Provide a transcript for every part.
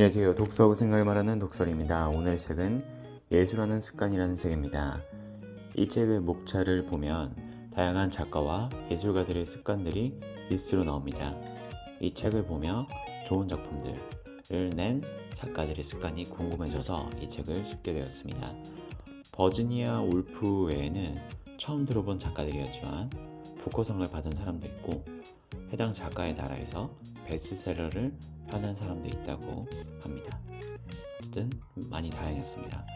안녕하세요. 독서하고 생각을 말하는 독설입니다. 오늘의 책은 예술하는 습관이라는 책입니다. 이 책의 목차를 보면 다양한 작가와 예술가들의 습관들이 리스트로 나옵니다. 이 책을 보며 좋은 작품들을 낸 작가들의 습관이 궁금해져서 이 책을 읽게 되었습니다. 버지니아 울프 외에는 처음 들어본 작가들이었지만 부커상을 받은 사람도 있고 해당 작가의 나라에서 베스트셀러를 펴낸 사람도 있다고 합니다. 어쨌든 많이 다양했습니다.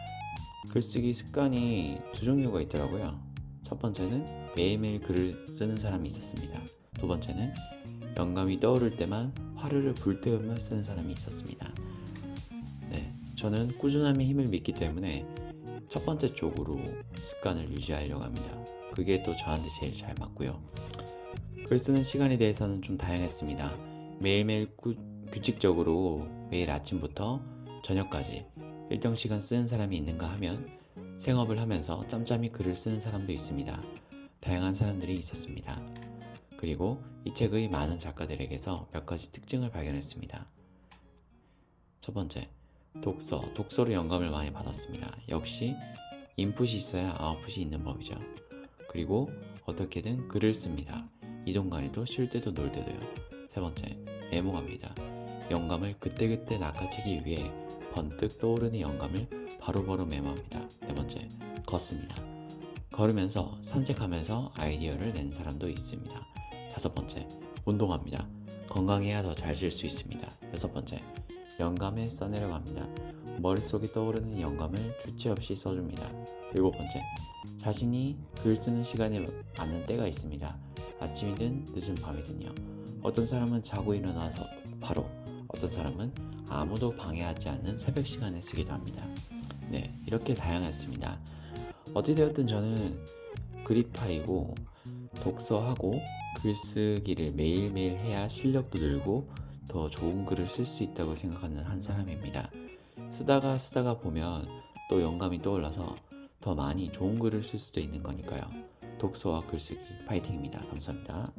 글쓰기 습관이 두 종류가 있더라고요. 첫 번째는 매일매일 글을 쓰는 사람이 있었습니다. 두 번째는 영감이 떠오를 때만 화르르 불태우며 쓰는 사람이 있었습니다. 네, 저는 꾸준함의 힘을 믿기 때문에 첫 번째 쪽으로 습관을 유지하려고 합니다. 그게 또 저한테 제일 잘 맞고요. 글 쓰는 시간에 대해서는 좀 다양했습니다. 매일매일 꾸, 규칙적으로 매일 아침부터 저녁까지 일정 시간 쓰는 사람이 있는가 하면 생업을 하면서 짬짬이 글을 쓰는 사람도 있습니다. 다양한 사람들이 있었습니다. 그리고 이 책의 많은 작가들에게서 몇 가지 특징을 발견했습니다. 첫 번째, 독서, 독서로 영감을 많이 받았습니다. 역시 인풋이 있어야 아웃풋이 있는 법이죠. 그리고 어떻게든 글을 씁니다. 이동 간에도 쉴 때도 놀 때도요. 세 번째, 메모합니다. 영감을 그때그때 낚아채기 위해 번뜩 떠오르는 영감을 바로바로 메모합니다. 네 번째, 걷습니다. 걸으면서 산책하면서 아이디어를 낸 사람도 있습니다. 다섯 번째, 운동합니다. 건강해야 더 잘 쉴 수 있습니다. 여섯 번째, 영감을 써내려 갑니다. 머릿속에 떠오르는 영감을 주체 없이 써줍니다. 일곱 번째, 자신이 글 쓰는 시간에 맞는 때가 있습니다. 아침이든 늦은 밤이든요. 어떤 사람은 자고 일어나서 바로, 어떤 사람은 아무도 방해하지 않는 새벽 시간에 쓰기도 합니다. 네, 이렇게 다양했습니다. 어찌 되었든 저는 그립파이고 독서하고 글쓰기를 매일매일 해야 실력도 늘고 더 좋은 글을 쓸 수 있다고 생각하는 한 사람입니다. 쓰다가 쓰다가 보면 또 영감이 떠올라서 더 많이 좋은 글을 쓸 수도 있는 거니까요. 독서와 글쓰기 파이팅입니다. 감사합니다.